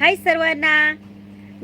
हाय सर्वांना.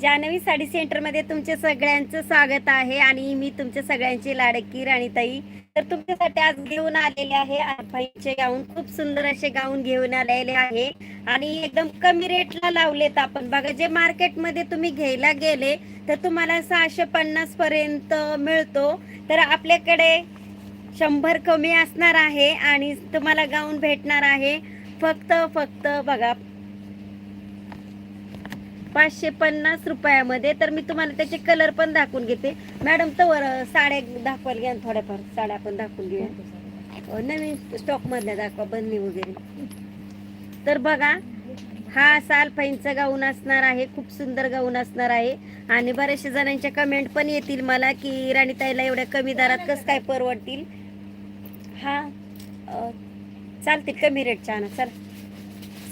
जानवी साडी सेंटरमध्ये तुमचे सगळ्यांचं स्वागत आहे आणि मी तुमच्या सगळ्यांची लाडकी राणीताई. तर तुमच्यासाठी आज घेऊन आलेले आहे अरफाईचे गाऊन. खूप सुंदर असे गाऊन घेऊन आलेले आहे. आणि एकदम कमी रेटला लावलेत आपण. बघा जे मार्केटमध्ये तुम्ही घ्यायला गेले तर तुम्हाला सहाशे पन्नास पर्यंत मिळतो. तर आपल्याकडे शंभर कमी असणार आहे आणि तुम्हाला गाऊन भेटणार आहे. फक्त फक्त बघा पाचशे पन्नास रुपयामध्ये. तर मी तुम्हाला त्याचे कलर पण दाखवून घेते. मॅडम तर साड्या दाखवायला घ्या थोड्याफार. साड्या पण दाखवून घेऊया. नवीन स्टॉक मधल्या दाखवा बंदी वगैरे. तर बघा हा साल फाईनचा गाऊन असणार आहे. खूप सुंदर गाऊन असणार आहे. आणि बऱ्याचशा जणांच्या कमेंट पण येतील मला की राणीताईला एवढ्या कमी दरात कसं काय परवडतील? हा चालतील कमी रेटच्या आणा. चला.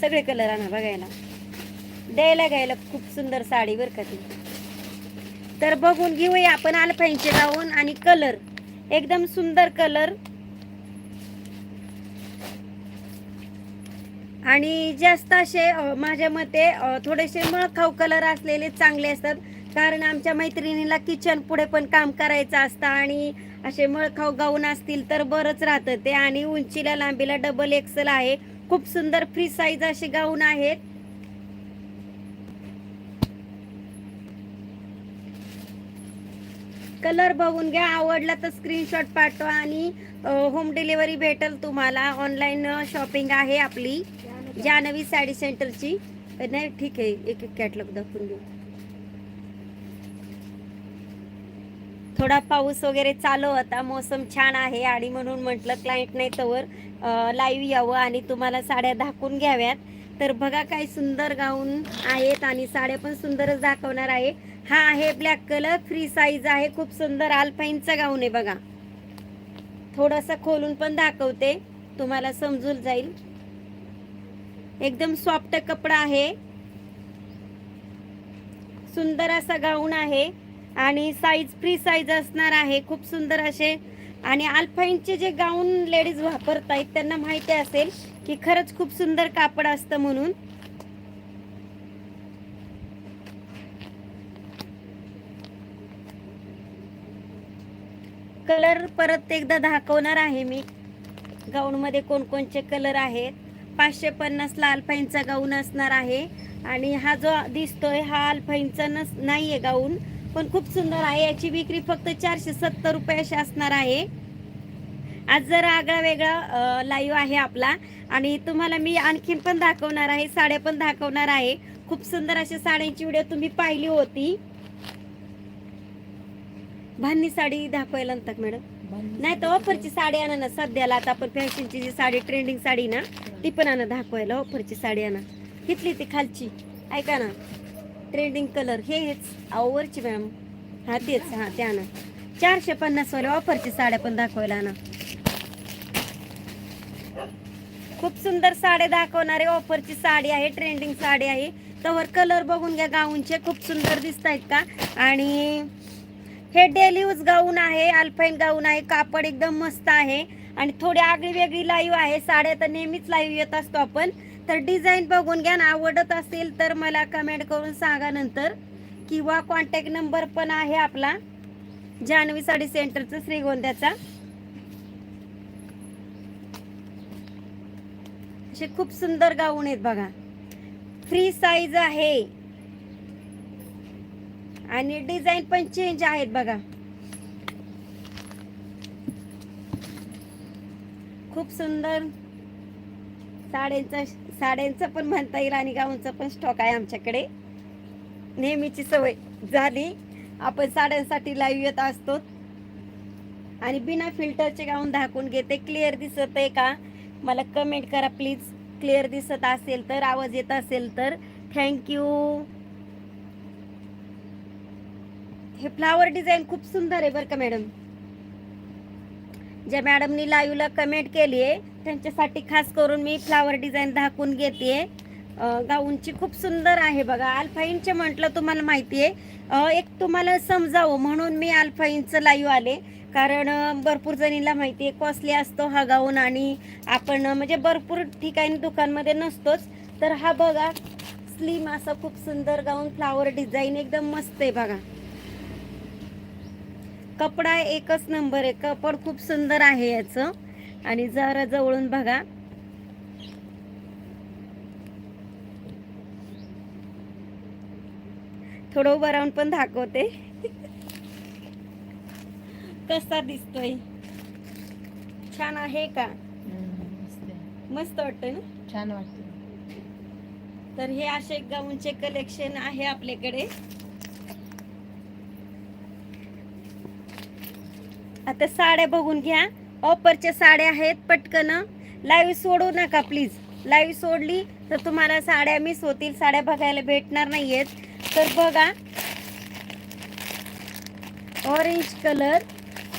सगळे कलर आणा बघायला. द्यायला घ्यायला खूप सुंदर साडी बरं का ती. तर बघून घेऊया आपण आलफाईंचे गाऊन आणि कलर. एकदम सुंदर कलर. आणि जास्त असे माझ्या मते थोडेसे मळखाऊ कलर असलेले चांगले असतात. कारण आमच्या मैत्रिणीला किचन पुढे पण काम करायचं असतं आणि असे मळखाऊ गाऊन असतील तर बरंच राहतं ते. आणि उंचीला लांबीला डबल एक्सल आहे. खूप सुंदर फ्री साईज असे गाऊन आहेत. कलर बघून घ्या. आवडला तर स्क्रीनशॉट पाठवा आणि होम डिलिव्हरी भेटेल तुम्हाला. ऑनलाईन शॉपिंग आहे आपली. जानवी. साडी सेंटरची नाही ठीक आहे. एक एक कॅटलॉग दाखवून देऊ. थोडा पाऊस वगैरे चालू होता. मोसम छान आहे. आणि म्हणून म्हटलं क्लायंट नाही तवर लाईव्ह यावं आणि तुम्हाला साड्या दाखवून घ्याव्यात. तर बघा काय सुंदर गाऊन आहेत आणि साड्या पण सुंदरच दाखवणार आहे. हा आहे ब्लॅक कलर फ्री साईज आहे खूप सुंदर आल्फाईनचा गाऊन आहे बघा. थोडासा खोलून पण दाखवते तुम्हाला समजून जाईल. एकदम सॉफ्ट कपडा आहे. सुंदर असा गाऊन आहे आणि साईज फ्री साईज असणार आहे खूप सुंदर असे. आणि अल्फाईनचे जे गाऊन लेडीज वापरतायत त्यांना माहिती असेल की खरंच खूप सुंदर कापड असतं म्हणून. कलर परत एकदा दाखवणार आहे मी. गाऊनमध्ये कोणकोणचे कलर आहेत. पाचशे पन्नासला अल्फाईनचा गाऊन असणार आहे. आणि हा जो दिसतोय हा अल्फाईनचा नस नाही आहे गाऊन पण खूप सुंदर आहे. याची विक्री फक्त चारशे सत्तर रुपये अशी असणार आहे. आज जरा आगळा वेगळा लाईव्ह आहे आपला. आणि तुम्हाला मी आणखीन पण दाखवणार आहे साड्या पण दाखवणार आहे. खूप सुंदर अशा साड्यांची व्हिडिओ तुम्ही पाहिली होती. भांनी साडी दाखवायला आणतात मॅडम. नाही तर ऑफरची साडी आणा ना. सध्याला आता आपण फॅशनची जी साडी ट्रेंडिंग साडी ना ती पण आणा दाखवायला ऑफरची साडी आणा. घेतली ती खालची. ऐका ना. ट्रेंडिंग कलर हे हेच. आवरची मॅम. हा तेच हा ते आणा. चारशे पन्नास वाले ऑफरची साड्या पण दाखवायला आणा. खूप सुंदर साड्या दाखवणारे ऑफरची साडी आहे ट्रेंडिंग साडी आहे. तवर कलर बघून घ्या गाऊनचे. खूप सुंदर दिसत आहेत का? आणि हे डेली यूज गाऊन आहे अल्फाईन गाऊन आहे कापड एकदम मस्त आहे. आणि थोडी आगळी वेगळी लाईव्ह आहे साड्या तर नेहमीच लाईव्ह येत असतो आपण. तर डिझाईन बघून घ्या ना आवडत असेल तर मला कमेंट करून सांगा नंतर. किंवा कॉन्टॅक्ट नंबर पण आहे आपला. जान्हवी साडी सेंटरचा श्रीगोंद्याचा. असे खूप सुंदर गाऊन आहेत बघा. फ्री साईज आहे. आणि डिझाईन पण चेंज आहेत बघा. खूप सुंदर साड्यांचा साड्यांचं पण म्हणता येईल आणि गाऊनचा पण स्टॉक आहे आमच्याकडे. नेहमीची सवय झाली. आपण साड्यांसाठी लाईव्ह येत असतो. आणि बिना फिल्टरचे गाऊन दाखवून घेते. क्लिअर दिसत आहे का? मला कमेंट करा प्लीज क्लिअर दिसत असेल तर आवाज येत असेल तर. थँक्यू हे फ्लावर डिझाईन खूप सुंदर आहे बरं का मॅडम ज्या मॅडमनी लाईव्हला कमेंट केली आहे त्यांच्यासाठी खास करून मी फ्लावर डिझाईन दाखवून घेते गाऊनची खूप सुंदर आहे बघा. अल्फाईनचे म्हटलं तुम्हाला माहिती आहे एक तुम्हाला समजावं म्हणून मी अल्फाईनचं लाईव्ह आले. कारण भरपूर जणीला माहिती आहे कॉस्टली असतो हा गाऊन आणि आपण म्हणजे भरपूर ठिकाणी दुकानमध्ये नसतोच. तर हा बघा स्लीम असं खूप सुंदर गाऊन फ्लावर डिझाईन एकदम मस्त आहे बघा. कपडा एकच नंबर आहे. कपड खूप सुंदर आहे याचं. आणि जरा जवळून बघा. थोडं उभं राहून पण दाखवते. कसा दिसतोय? छान आहे का? मस्त वाटतंय ना? छान वाटते तर हे असे गाऊनचे कलेक्शन आहे आपल्याकडे. आता साड्या बघून घ्या. ऑफरच्या साड्या आहेत पटकन. लाईव्ह सोडू नका प्लीज लाईव्ह सोडली तर तुम्हाला साड्या मिस होतील. साड्या बघायला भेटणार नाहीयेत. तर बघा. ऑरेंज कलर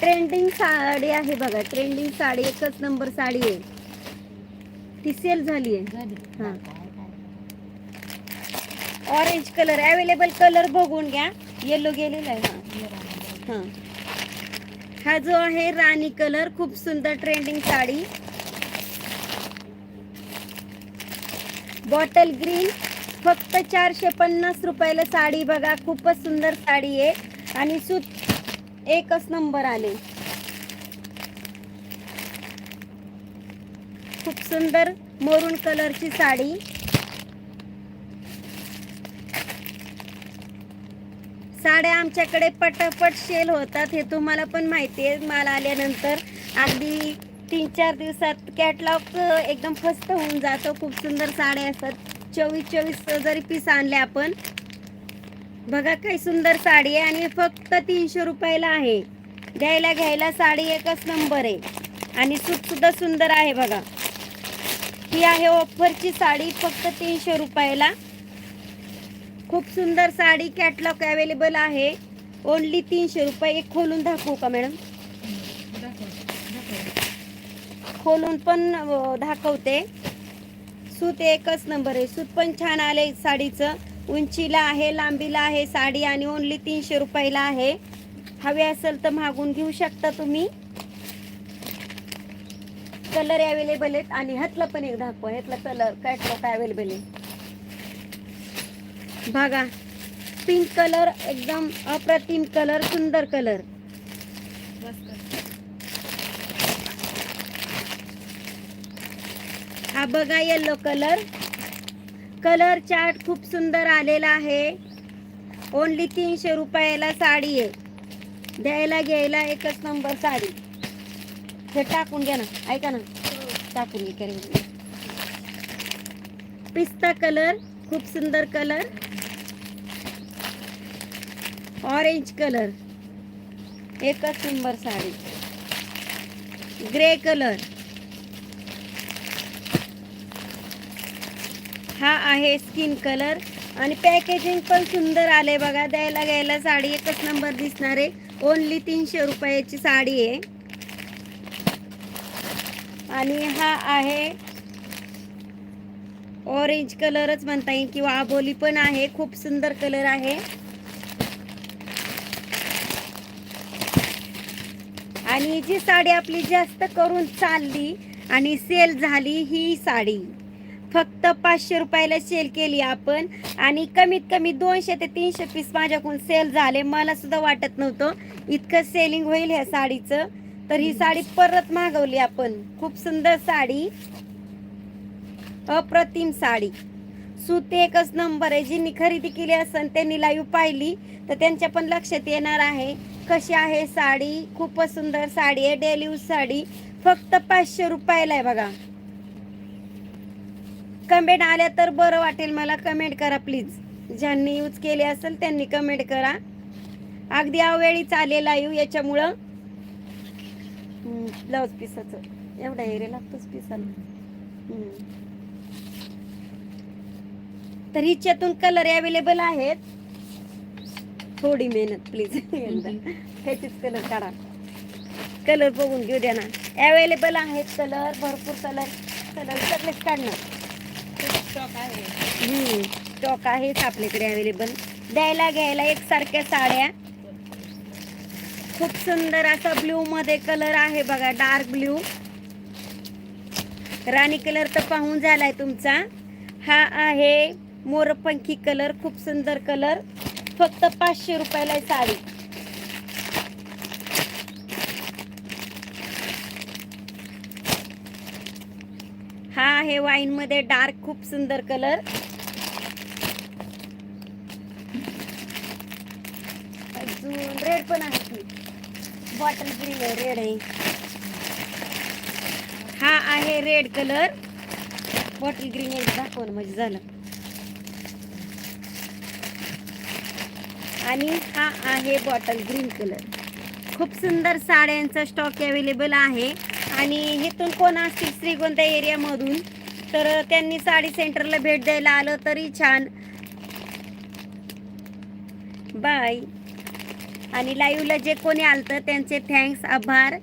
ट्रेंडिंग साडी आहे बघा. ट्रेंडिंग साडी एकच नंबर साडी आहे. ती सेल झाली आहे. हा. ऑरेंज कलर अवेलेबल कलर बघून घ्या. येलो गेलेला आहे. हा. हा. हा जो आहे राणी कलर खूप सुंदर ट्रेंडिंग साडी. बॉटल ग्रीन फक्त चारशे पन्नास रुपयाला साडी बघा खूपच सुंदर साडी आहे. आणि सूत एकच नंबर आले. खूप सुंदर मरून कलरची साडी. साड्या आमच्याकडे पटापट सेल होतात हे तुम्हाला पण माहिती आहे. माल आल्यानंतर अगदी तीन चार दिवसात कॅटलॉग एकदम फस्त होऊन जातो. खूप सुंदर साड्या असतात. चोवीस चोवीस जरी पीस आणले आपण बघा काही सुंदर साडी आहे आणि फक्त तीनशे रुपयाला आहे. घ्यायला घ्यायला साडी एकच नंबर आहे. आणि सूटसुद्धा सुंदर आहे बघा. ही आहे ऑफरची साडी फक्त तीनशे रुपयाला. खूप सुंदर साडी कॅटलॉग अवेलेबल आहे. ओनली तीनशे रुपये. एक खोलून दाखवू का मॅडम खोलून पण दाखवते. सूत एकच नंबर आहे. सूत पण छान आले साडीचं. उंचीला आहे लांबीला आहे साडी आणि ओनली तीनशे रुपयाला आहे. हवे असेल तर मागून घेऊ शकता तुम्ही. कलर अवेलेबल आहेत आणि ह्यातला पण एक दाखवा. ह्यातला कलर कॅटलॉग अवेलेबल आहे. बघा. पिंक कलर एकदम अप्रतिम कलर सुंदर कलर हा बघा येल्लो कलर कलर चार्ट खूप सुंदर आलेला आहे. ओनली तीनशे रुपयाला साडी आहे. द्यायला घ्यायला एकच नंबर साडी. हे टाकून घ्या ना. ऐका ना. टाकून घे पिस्ता कलर खूप सुंदर कलर ऑरेंज कलर एकच नंबर साडी. Grey colour. हा आहे स्किन कलर आणि पॅकेजिंग पण सुंदर आले बघा. द्यायला घ्यायला साडी एकच नंबर दिसणार आहे. ओनली तीनशे रुपयाची साडी आहे. आणि हा आहे ऑरेंज कलरच म्हणता येईल किंवा आबोली पण आहे. खूप सुंदर कलर आहे. आणि जी साडी आपली जास्त करून चालली आणि सेल झाली ही साडी. फक्त पाचशे रुपयाला सेल केली आपण आणि कमीत कमी दोनशे ते तीनशे पीस माझ्याकडून सेल झाले. मला सुद्धा वाटत नव्हतं इतकं सेलिंग होईल ह्या साडीचं. तर ही साडी परत मागवली आपण. खूप सुंदर साडी. अप्रतिम साडी. सूत एकच नंबर आहे. ज्यांनी खरेदी केली असेल त्यांनी लाईव्ह पाहिली तर त्यांच्या पण लक्षात येणार आहे. कशी आहे साडी? खूपच सुंदर साडी आहे डेली यूज साडी. फक्त पाचशे रुपयाला आहे बघा. कमेंट आल्या तर बरं वाटेल मला. कमेंट करा प्लीज ज्यांनी यूज केले असेल त्यांनी कमेंट करा. अगदी अवेळी चालेल येऊ याच्यामुळं. ब्लाऊज पिसाचं एवढा एरिया लागतोच पिसाला तर हिच्यातून कलर अवेलेबल आहेत. थोडी मेहनत प्लीज ह्याचीच कलर काढा. कलर बघून घेऊ द्या ना. अवेलेबल आहेत कलर भरपूर कलर कलर सगळेच काढणार. स्टॉक आहे. स्टॉक आहेच आपल्याकडे अवेलेबल द्यायला घ्यायला एकसारख्या साड्या. खूप सुंदर असा ब्ल्यू मध्ये कलर आहे बघा डार्क ब्ल्यू राणी कलर तर पाहून झालाय तुमचा. हा आहे मोरपंखी कलर खूप सुंदर कलर फक्त पाचशे रुपयाला आहे साडी. हा आहे वाईन मध्ये डार्क खूप सुंदर कलर अजून रेड पण आहे की बॉटल ग्रीन आहे रेड आहे. हा आहे रेड कलर बॉटल ग्रीन एक दाखव म्हणजे झालं. आणि हा आहे बॉटल ग्रीन कलर. खूप सुंदर साड्यांचा स्टॉक अवेलेबल आहे. आणि इथून कोण असतील श्रीगोंदा एरियामधून तर त्यांनी साडी सेंटरला भेट द्यायला आलं तरी छान. बाय आणि लाईव्हला जे कोणी आलतं त्यांचे थँक्स आभार.